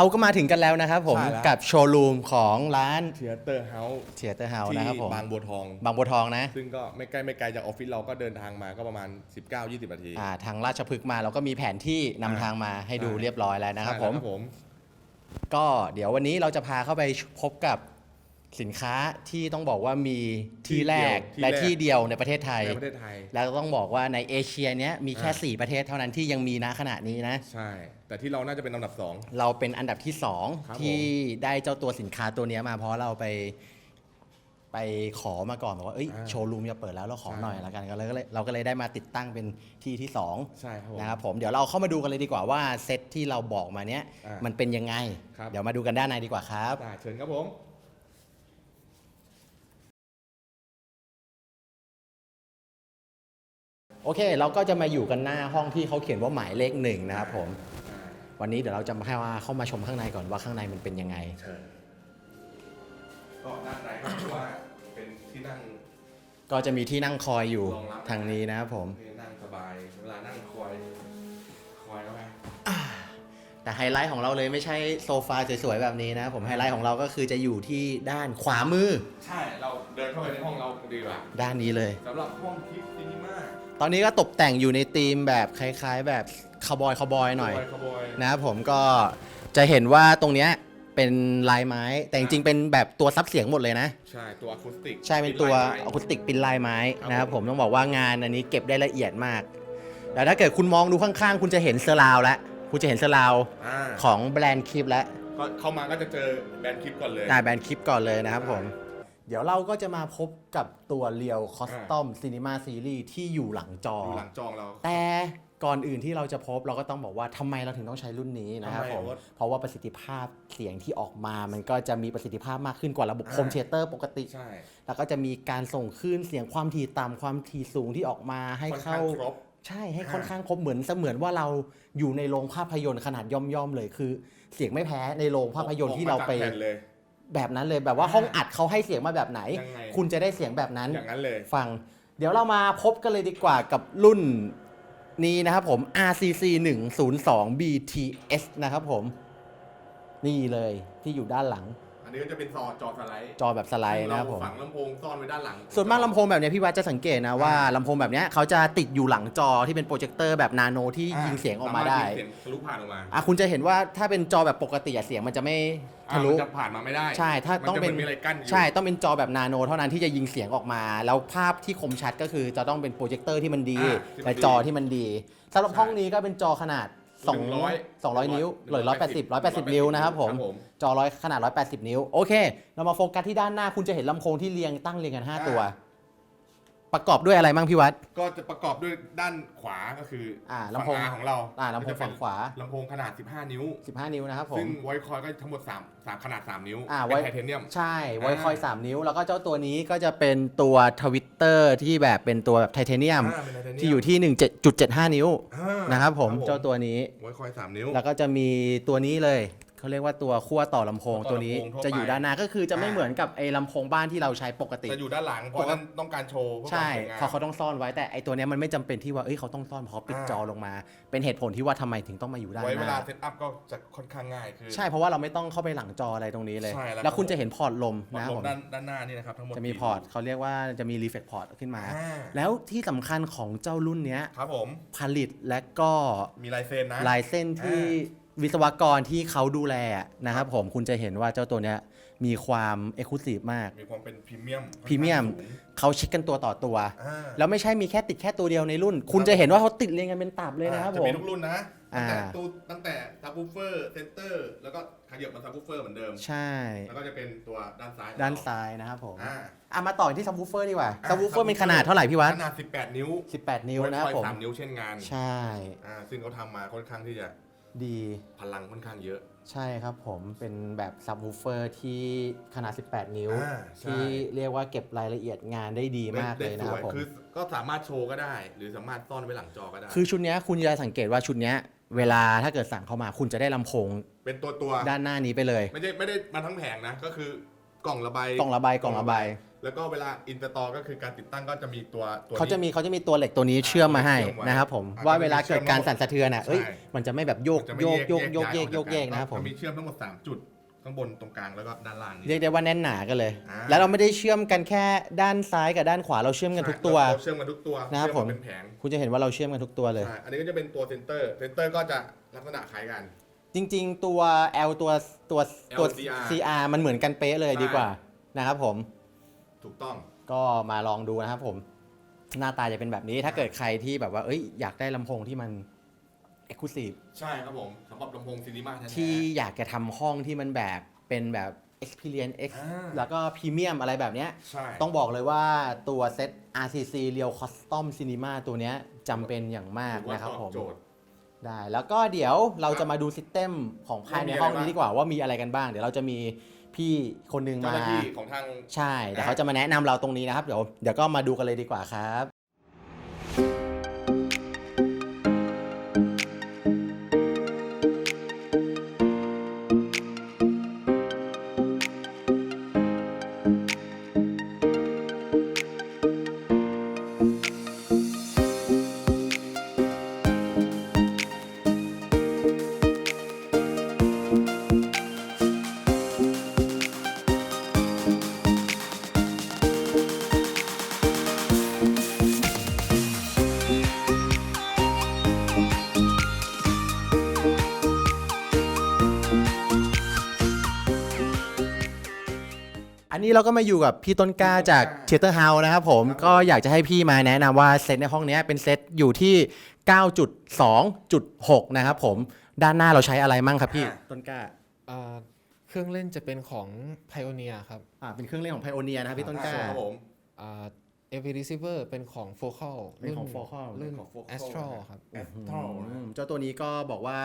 เราก็มาถึงกันแล้วนะครับผม ใช่แล้ว กับโชว์รูมของร้านเทียเตอร์เฮาส์เทียเตอร์เฮาส์ที่นะครับผม บางบัวทอง บางบัวทองนะ ซึ่งก็ไม่ใกล้ไม่ไกลจากออฟฟิศเราก็เดินทางมาก็ประมาณ 19-20 นาทีอ่าทางราชพฤกษ์มาเราก็มีแผนที่นำอ่าทางมาให้ดูใช่เรียบร้อยแล้วนะครับใช่ผแล้วมผม ก็เดี๋ยววันนี้เราจะพาเข้าไปพบกับสินค้าที่ต้องบอกว่ามีที่แรกและที่เดียวในประเทศไทย ในประเทศไทย แล้วต้องบอกว่าในเอเชียเนี้ยมีแค่ อ่า 4 ประเทศเท่านั้นที่ยังมีนะขณะนี้นะ ใช่ แต่ที่เราน่าจะเป็นอันดับเราเป็นอันดับที่ ครับ2ที่ได้เจ้าตัวสินค้าตัวเนี้ยมาเพราะเราไปไปขอมาก่อนบอกว่าเอ้ยอ่าโชว์รูมจะเปิดแล้วเราขอใช่ หน่อยละกันก็เลยก็เลยเราก็เลยได้มาติดตั้งเป็นที่ที่2ใช่ครับผม2นะครับผมเดี๋ยวเราเข้ามาดูกันเลยดีกว่าว่าเซตที่เราบอกมาเนี้ยอ่ามัมันเป็นยังไง ครับ เดี๋ยวมาดูกันด้านในดีกว่าครับ ได้เชิญครับผม โอเค เราก็จะมาอยู่กันหน้าห้องที่เขาเขียนว่าหมายเลขหนึ่งนะครับผม วันนี้เดี๋ยวเราจะมาให้ว่าเข้ามาชมข้างในก่อนว่าข้างในมันเป็นยังไง เชิญก็ด้านในก็ถือว่าเป็นที่นั่งก็จะมีที่นั่งคอยอยู่รองรับทางนี้นะครับผม ที่นั่งสบาย เวลานั่งคอยคอยแล้วไงแต่ไฮไลท์ของเราเลยไม่ใช่โซฟาสวยๆแบบนี้นะผมไฮไลท์ของเราก็คือจะอยู่ที่ด้านขวามือ ใช่เราเดินเข้าไปในห้องเราดีกว่าด้านนี้เลยสำหรับห้องทิปซินิมา ตอนนี้ก็ตกแต่งอยู่ในธีมแบบคล้าย ๆ แบบคาวบอยคาวบอยหน่อยขบอยนะครับผมก็จะเห็นว่าตรงเนี้ยเป็นลายไม้ แต่จริงๆเป็นแบบตัวซับเสียงหมดเลยนะ ใช่ตัวอะคูสติกใช่เป็นตัวลาอะยไม้คูสติกเป็นลายไม้ครับนะครับผผมมต้องบอกว่างานอันนี้เก็บได้ละเอียดมากแต่ถ้าเกิดคุณมองดูข้างๆ คุณจะเห็นเซอร์ราวแล้วคุณจะเห็นเซอร์ราวอ่าของแบรนด์คลิปแล้วก็เข้ามาก็จะเจอแบรนด์คลิปก่อนเลยได้แบรนด์คลิปก่อนเลยนะครับผม เดี๋ยวเราก็จะมาพบกับตัวเรียวคอสตอมซีนีมาซีรีส์ที่อยู่หลังจอ ดูหลังจองเรา แต่ก่อนอื่นที่เราจะพบเราก็ต้องบอกว่าทำไมเราถึงต้องใช้รุ่นนี้นะครับทำไมผมอะเพราะว่าประสิทธิภาพเสียงที่ออกมา มันก็จะมีประสิทธิภาพมากขึ้นกว่าระบบอ่าโฮมเชเตอร์ปกติ ใช่แล้วก็จะมีการส่งคลื่นเสียงความถี่ต่ำความถี่สูงที่ออกมาให้ค่อนเข้าข้างครบ ใช่ให้อ่าค่อนข้างครบเหมือนเสมือนว่าเราอยู่ในโรงภาพยนตร์ขนาดย่อมๆเลยคือ เสียงไม่แพ้ในโรงภาพยนตร์ที่เราไปออกมจกแผ่นเลย แบบนั้นเลยแบบว่าห้องอัดเขาให้เสียงมาแบบไหน ยังไง คุณจะได้เสียงแบบนั้น อย่างนั้นเลย ฟัง เดี๋ยวเรามาพบกันเลยดีกว่ากับรุ่นนี้นะครับผม RCC 102 BTS นะครับผม นี่เลยที่อยู่ด้านหลังอั นนี้ก็จะเป็นซอจอสไลด์จอแบบสไลด์นะครับผมเาฝังลำโพงซ่อนไว้ด้านหลังส่วนมากลำโพงแบบเนี้ยพี่วัดจะสังเกตนะว่าลำโพงแบบเนี้ยเขาจะติดอยู่หลังจอที่เป็นโปรเจคเตอร์แบบนาโนที่อ่ายิงเสียงออกมาได้สรถยิงเสียงทะลุผ่านออกมาอะคุณจะเห็นว่าถ้าเป็นจอแบบปกติอะเสียงมันจะไม่ทะลุ อ่ามันจะผ่านมาไม่ได้ใช่ ถ้าต้องเป็น มัจะหมืมีอะไรกั้นอยู่ ใช่ ต้องเป็นจอแบบนาโน เท่านั้นที่จะยิงเสียงออกมา แล้วภาพที่คมชัดก็คือจะต้องเป็นโปรเจคเตอร์ที่มันดี อ่าที่มันและดีจอที่มันดีสำหรับใช่ ห้องนี้ก็เป็นจอขนาด 2 100 200นิ้วหรือ180 180นิ้วนะครับผมครับผม จอร้อยขนาด180นิ้ว โอเค เรามาโฟกัสที่ด้านหน้าคุณจะเห็นลำโพงที่เรียงตั้งเรียงกัน5ตัว ประกอบด้วยอะไรบ้างพี่วัด ก็จะประกอบด้วยด้านขวาก็คืออ่าลำโพงฝั่ R ของเราอ่าลำโพงฝั่งขวา ลำโพงขนาด 15 นิ้ว 15 นิ้วนะครับผซึ่มงไวคอยก็ทั้งหมด3 3ขนาด 3 นิ้วอ่าเป็นไว้ไทเทเนียม ใช่ไวคอยอ่า3นิ้ว แล้วก็เจ้าตัวนี้ก็จะเป็นตัวทวิตเตอร์ที่แบบเป็นตัวแบบไทเทเนียม อ่าเป็นไทเทเนีมที่อยู่ที่17.75 นิ้วอ่านะครับผมเจ้าตัวนี้ไวคอย 3 นิ้ว แล้วก็จะมีตัวนี้เลย เขาเรียกว่าตัวขั้วต่อลำโพงต่อลำโพงตัวนี้ทั่วไปจะอยู่ด้านหน้าก็คือจะไม่อ่าเหมือนกับไอ้ลำโพงบ้านที่เราใช้ปกติ จะอยู่ด้านหลังเพราะนั้นต้องการโชว์เพื่อใช่ความสวยงาม เขาเขาต้องซ่อนไว้แต่ไอ้ตัวเนี้ยมันไม่จำเป็นที่ว่าเอ้ยเขาต้องซ่อนเพราะปิดอ่า จอลงมา เป็นเหตุผลที่ว่าทำไมถึงต้องมาอยู่ด้านไว้หเวลาน้าเซตอัพก็จะค่อนข้างง่ายคือ ใช่เพราะว่าเราไม่ต้องเข้าไปหลังจออะไรตรงนี้เลย ใช่แล้ว แล้วคุณจะเห็นพอร์ตลมพอนะลผงมด้านด้านหน้านี่นะครับทั้งหมดจะมีพอร์ตเขาเรียกว่าจะมีรีเฟกพอร์ตขึ้นมา อ่าแล้วที่สำคัญของเจ้ารุ่นเนี้ยครับผมผลิตและก็มีลายเซ็นนะ ลายเส้นที่ วิศวกรที่เขาดูแลนะครับผมคุณจะเห็นว่าเจ้าตัวเนี้ยมีความเอกลุศิมาก มีความเป็นพรีเมียมพรีเมียมสูงเขาเช็คกันตัวต่อตัว อ่าแล้วไม่ใช่มีแค่ติดแค่ตัวเดียวในรุ่น คุณจะเห็นว่าเขาติดเรียงกันเป็นตับเลยนะครับจะผมีมทุกรุ่นนะอ่าตั้งแต่ตู้ตั้งแต่ซับวูเฟอร์เซนเตอร์ แล้วก็ขยับมาซับวูเฟอร์เหมือนเดิม ใช่ แล้วก็จะเป็นตัวด้านซ้ายของเรด้านซ้ายนะครับผมอ่า อะมาต่อที่ซับวูเฟอร์ดีกว่าอะซับวูเฟอร์เป็นขนาดเท่าไหร่พี่วัดขนาด 18 นิ้ว18 นิ้วนะครับไว้ผม สามนิ้วเช่นงาน ใช่ อ่า ซึ่งเขาทำมาค่อนข้างที่จะ ดีพลังค่อนข้างเยอะ ใช่ครับผมเป็นแบบซับวูเฟอร์ที่ขนาด 18 นิ้ว อ่าใช่ ที่เรียกว่าเก็บรายละเอียดงานได้ดีมากเลยนะครับผม คือก็สามารถโชว์ก็ได้ หรือสามารถซ่อนไว้หลังจอก็ได้ คือชุดเนี้ยคุณจะสังเกตว่าชุดเนี้ยเวลาถ้าเกิดสั่งเข้ามาคุณจะได้ลำโพงเป็นตัวตัวด้านหน้านี้ไปเลย ไม่ได้ไม่ได้มาทั้งแผงนะ ก็คือ กล่องระบายกล่องระบายกล่องระบายแล้วก็เวลาอินสตอลก็คือการติดตั้งก็จะมีตัวตัวเขาจะมีนี้เขาจะมีตัวเหล็กตัวนี้เชื่อมมาให้เชื่อมไว้นะครับผมอ่าว่าเวลาเกิดการสั่นสะเทือนอะใช่เอ้ยมันจะไม่แบบโยกจะไม่โยกแโยกโยกเยกาโยกเยกนะครับผม จะมีเชื่อมทั้งหมด 3 จุด ข้างบนตรงกลางแล้วก็ด้านล่างนี่ เรียกได้ว่าแน่นหนากันเลย อ่า แล้วเราไม่ได้เชื่อมกันแค่ด้านซ้ายกับด้านขวาเราเชื่อมกันทุกตัว เราเชื่อมกันทุกตัวนะครับเชื่อผม เป็นแผงคุณจะเห็นว่าเราเชื่อมกันทุกตัวเลย ใช่อันนี้ก็จะเป็นตัวเซนเตอร์เซนเตอร์ก็จะลักษณะคล้ายกัน จริง ๆ ตัว L ตัวตัวตัว LCR CR มันเหมือนกันเป๊ะเลยใช่ ดีกว่านะครับผมถูกต้อง ก็มาลองดูนะครับผม หน้าตาจะเป็นแบบนี้ถ้าเกิดใครที่แบบว่าเอ้ยอยากได้ลำโพงที่มัน Exclusive ใช่ครับผมสำหรับลำโพงซีนีมาแท้ๆ ที่อยากจะทำห้องที่มันแบบเป็นแบบ Experience X อ่า แล้วก็พรีเมียมอะไรแบบเนี้ย ใช่ต้องบอกเลยว่าตัวเซต RCC Real Custom Cinema ตัวเนี้ยจำเป็นอย่างมากถือว่านะครับตผอบมโจทย์ ได้แล้วก็เดี๋ยวเราจะมาดูซิสเต็มของภายในห้องนี้ดีกว่าว่ามีอะไรกันบ้าง เดี๋ยวเราจะมีพี่คนหนึงเจ้ามาหน้าที่ของทาง ใช่เดี๋ยวเขาจะมาแนะนำเราตรงนี้นะครับเดี๋ยวเดี๋ยวก็มาดูกันเลยดีกว่าครับ นนี้เราก็มาอยู่กับพี่ต้นกล้าจากเทเตอร์เฮาส์นะครับผมครับผมก็อยากจะให้พี่มาแนะนำว่าเซตในห้องเนี้ยเป็นเซตอยู่ที่ 9.2.6 นะครับผมด้านหน้าเราใช้อะไรมั่งครับพี่ต้นกล้าอ่าเครื่องเล่นจะเป็นของ Pioneer ครับอ่าเป็นเครื่องเล่นของไพโอเนียนะครับพี่ต้นกล้า ครับผม อ่า AV Receiver เป็นของ Focal เป็นของรุ่ Focal รุ่น ของ Focal Astral ครับ แอสทรอลอืมเจ้าตัวนี้ก็บอกว่า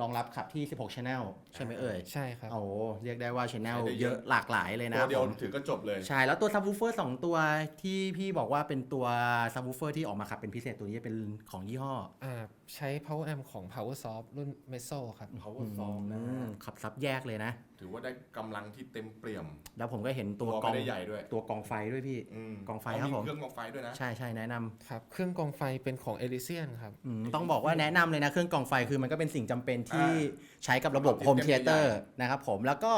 รองรับขับที่ 16 Channel ใช่ไหมเอ่ย ใช่ครับ โอ้โหเรียกได้ว่า Channel ใช้ได้เยเยอะ อะหลากหลายเลยนะตัควรับเดียวผมถือก็จบเลย ใช่ แล้วตัว subwoofer สองตัวที่พี่บอกว่าเป็นตัว subwoofer ที่ออกมาขับเป็นพิเศษตัวนี้เป็นของยี่ห้ออ่าใช้ Power Amp ของ PowerSoft รุ่น Meso ครับ power song นะอืมขับซับแยกเลยนะ ถือว่าได้กำลังที่เต็มเปี่ยม แล้วผมก็เห็นตัวตัวกองไม่ได้ใหญ่ด้วย ตัวกองไฟด้วยพี่มกองไฟครับผม เครื่องกองไฟด้วยนะ ใช่ใช่แนะนำครับ เครื่องกรองไฟเป็นของ Elysian ครับ อืมต้องบอกว่าแนะนำเลยนะเครื่องกองไฟคือมันก็เป็นสิ่งจำเป็นที่อ่ใช้กับระบบระบบโฮม system เทเตอร์ใหญ่นะครับผมแล้วก็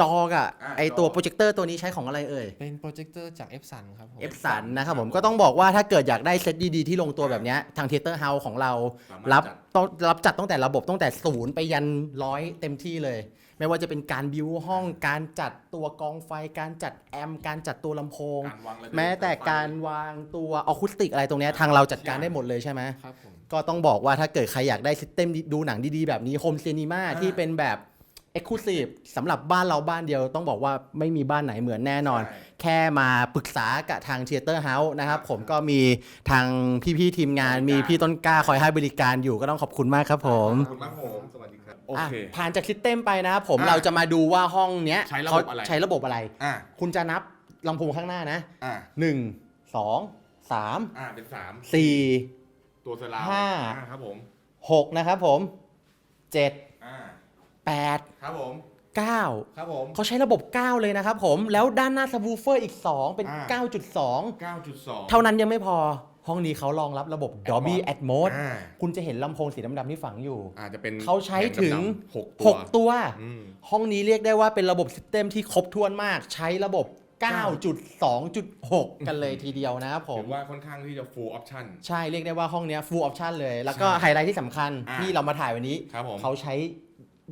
จอกับอ่าไอตัวจอ โปรเจคเตอร์ตัวนี้ใช้ของอะไรเอ่ย เป็นโปรเจคเตอร์จาก Epson ครับผม เอฟสันนะครับผมก็ต้องบอกว่าถ้าเกิดอยากได้เซตดีๆที่ลงตัวแบบเนี้ยทางเทเตอร์เฮาส์ของเรา สามารถรับจัด ต้องรับจัดตั้งแต่ระบบตั้งแต่ศูนย์ไปยันร้อยเต็มที่เลย ไม่ว่าจะเป็นการบิวห้องการจัดตัวกองไฟ การจัดแอมป์การจัดตัวลำโพง การวางระเบียบแม้แต่สยไฟการวางตัวอะคูสติกอะไรตรงเนี้ยทางเราจัดการได้หมดเลยใช่ไหม ครับผม ก็ต้องบอกว่าถ้าเกิดใครอยากได้ซิสเต็มดูหนังดีๆ แบบนี้โฮมซีนีมาอ่า ที่เป็นแบบ Exclusive สำหรับบ้านเราบ้านเดียว ต้องบอกว่าไม่มีบ้านไหนเหมือนแน่นอน ใช่ แค่มาปรึกษากับทางเทเตอร์เฮาส์นะครับ ผมก็มีทางพี่ๆทีมงานบริการมีพี่ต้นกล้าคอยให้บริการอยู่ก็ต้องขอบคุณมากครับผม ขอบคุณมากผมสวัสดีครับ โออะเคผ่านจากซิสเต็มไปนะครับผมอะเราจะมาดูว่าห้องเนี้ยใช้ระบบเขาอะไรใช้ระบบอะไร อ่าคุณจะนับลำโพงข้างหน้านะอ่าหนึ่งสองสามอ่าเป็นสามสี่ ตัวสลาวห้า อ่ครับผมหกนะครับผมเจ็ดอ่าแปดครับผมเก้าครับผม เขาใช้ระบบ 9 เลยนะครับผม แล้วด้านหน้าซับวูเฟอร์อีก 2 เป็น อ่า 9.2 9.2 เท่านั้นยังไม่พอ ห้องนี้เขารองรับระบบ Dolby Atmos อ่าคุณจะเห็นลำโพงสีดำๆที่ฝังอยู่ อาจจะเป็นเขาใช้ถึงหกตัว 6 ตัว อืม ห้องนี้เรียกได้ว่าเป็นระบบซิสเต็มที่ครบถ้วนมาก ใช้ระบบ 9.2.6 กันเลยทีเดียวนะครับผมถือว่าค่อนข้างที่จะ full option ใช่เรียกได้ว่าห้องเนี้ย full option เลย แล้วก็ใช่ไฮไลท์ที่สำคัญอ่า ที่เรามาถ่ายวันนี้ ครับผมเขาใช้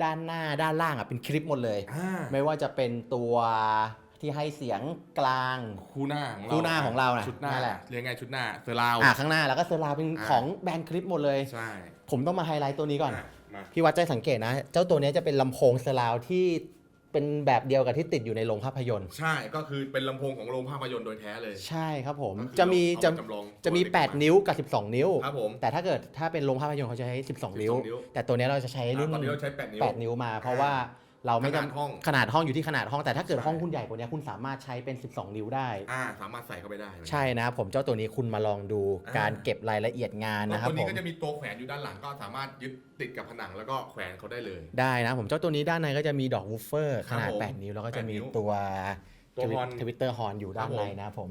ด้านหน้าด้านล่างอะเป็นคลิปหมดเลย อ่า ไม่ว่าจะเป็นตัว ที่ให้เสียงกลางคู่หน้าของเราคู่หน้าของเราน่ะชุดหน้านั่นแหละเรียกไงชุดหน้าเซอร์ราวอ่าข้างหน้าแล้วก็เซอร์ราวด์เป็นอ่าของแบรนด์คลิปหมดเลยใช่ผมต้องมาไฮไลท์ตัวนี้ก่อนะมาพี่วัดใจสังเกตนะ เจ้าตัวเนี้ยจะเป็นลำโพงเซอร์ราวด์ที่เป็นแบบเดียวกับที่ติดอยู่ในโรงภาพยนตร์ ใช่ก็คือเป็นลำโพงของโรงภาพยนตร์โดยแท้เลย ใช่ครับผมก็คือจะมีเอาจะจำลองจะมีตัวเล็ก8นิ้วกับ 12 นิ้วครับผมแต่ถ้าเกิดถ้าเป็นโรงภาพยนตร์เขาจะใช้ 12 นิ้ว12นิ้วแต่ตัวเนี้ยเราจะใช้รุ่นอ่าตอนนี้เราใช้8นิ้ว8นิ้วมาเพราะว่า เราไม่ขนาดจำห้อง ขนาดห้องอยู่ที่ขนาดห้องแต่ถ้าเกิดใช่ห้องคุณใหญ่กว่านี้คุณสามารถใช้เป็น 12 นิ้วได้ อ่าสามารถใส่เข้าไปได้ใช่นะ ผมเจ้าตัวนี้คุณมาลองดูอ่า การเก็บรายละเอียดงานแล้วนะครับตัวผนี้มก็จะมีตัวแขวนอยู่ด้านหลังก็สามารถยึดติดกับผนังแล้วก็แขวนเขาได้เลย ได้นะ ผมเจ้าตัวนี้ด้านในก็จะมีดอกวูฟเฟอร์คขรับนาดผม8 นิ้วแล้วก็จะ8มีนิ้วตัวตัวฮอนทวิตเตอร์ฮอนอยู่ด้านครับผมในนะครับผม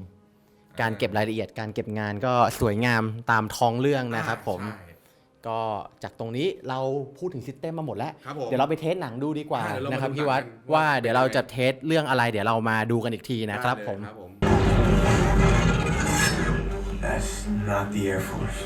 การเก็บรายละเอียดการเก็บงานก็สวยงามตามท้องเรื่องนะครับผมใช่ ก็จากตรงนี้เราพูดถึงซิสเต็มมาหมดแล้ว ครับผมเดี๋ยวเราไปเทสหนังดูดีกว่าอ่าเดี๋ยวเรามานะครับดูพี่วัดหนังกันว่า ว่าเดี๋ยวเราจะเทสเรื่องอะไร เดี๋ยวเรามาดูกันอีกทีนะครับได้เลยผม ครับผม That's not the Air Force.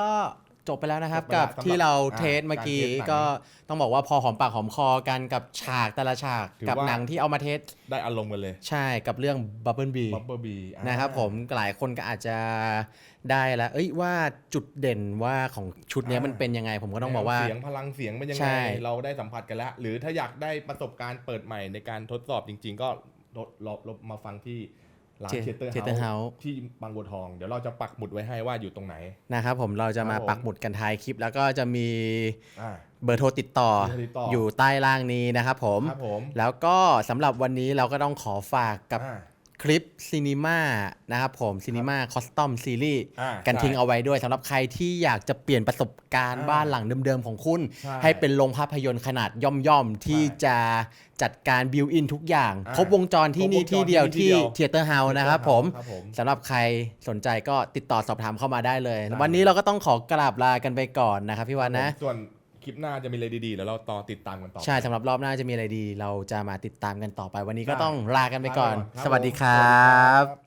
ก็จบไปแล้วนะครับ จบไปแล้กัวบสำหรับที่เราอ่าเทสเมื่อกี้การเทสหนังก็ต้องบอกว่าพอหอมปากหอมคอกันกับฉากแต่ละฉากถือกับว่าหนังที่เอามาเทสได้อารมณ์กันเลยใช่กับเรื่อง Bubble Bee บับเบิลบีนะครับผมหลายคนก็อาจจะได้แล้ว เอ้ยว่าจุดเด่นว่าของชุดเนี้ยมันเป็นยังไง ผมก็ต้องบอกว่า เสียงพลังเสียงเป็นยังใช่ ไง เราได้สัมผัสกันแล้ว หรือถ้าอยากได้ประสบการณ์เปิดใหม่ในการทดสอบจริง ๆ ก็ลดลบลบมาฟังที่ ร้านเทเทเตอร์ Theater เฮา House ที่บางบัวทอง เดี๋ยวเราจะปักหมุดไว้ให้ว่าอยู่ตรงไหนนะครับผมเราจะมาครับผมปักหมุดกันท้ายคลิป แล้วก็จะมีอ่าเบอร์โทรติดต่อเบอร์โทรติดต่อออยู่ใต้ล่างนี้นะครับผมครับผม แล้วก็สำหรับวันนี้เราก็ต้องขอฝากกับอ่า คลิปซีนีมานะครับผมซีนีมาคอสตอมซีรีส์อ่ากันใช่ทิ้งเอาไว้ด้วยสำหรับใครที่อยากจะเปลี่ยนประสบการณ์อ่าบ้านหลังเดิมๆของคุณ ใช่ให้เป็นโรงภาพยนตร์ขนาดย่อม ๆ ที่ใช่จะจัดการบิวอินทุกอย่าง อ่าครบวงจรที่นี่ครบวงจรที่เดียวที่ที่นี่ที่เดียวเทเตอร์เฮาส์นะครับผมครับผม สำหรับใครสนใจก็ติดต่อสอบถามเข้ามาได้เลยได้วันนี้เราก็ต้องขอกราบลากันไปก่อนนะครับพี่วันนะ ส่วน คลิปหน้าจะมีอะไรดีๆเดี๋ยวเราต่อติดตามกันต่อ ใช่สำหรับรอบหน้าจะมีอะไรดี เราจะมาติดตามกันต่อไป วันนี้ก็ได้ต้องลากันไปก่อน ครับสวัสดีผมครับสวัสดีครับ